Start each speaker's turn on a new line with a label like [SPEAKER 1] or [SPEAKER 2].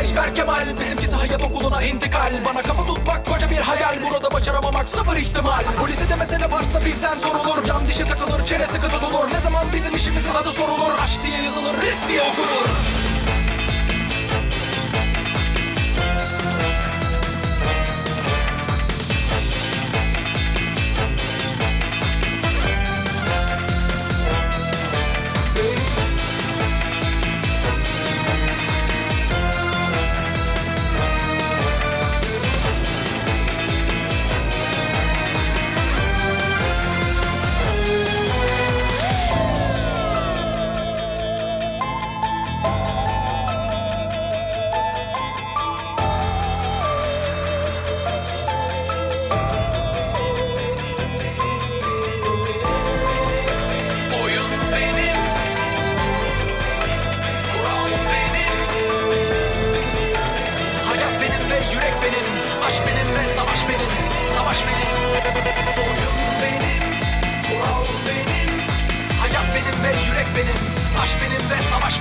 [SPEAKER 1] Hariç Berkemal Bizimkisi hayat okuluna intikal. Bana kafa tutmak koca bir hayal Burada başaramamak sıfır ihtimal. Polise de mesele varsa bizden sorulur. Can dişe takılır çene sıkı tutulur. Ne zaman bizim işimizin adı sorulur? Aşk diye yazılır risk diye okunur benim ve yürek benim Aşk benim ve savaş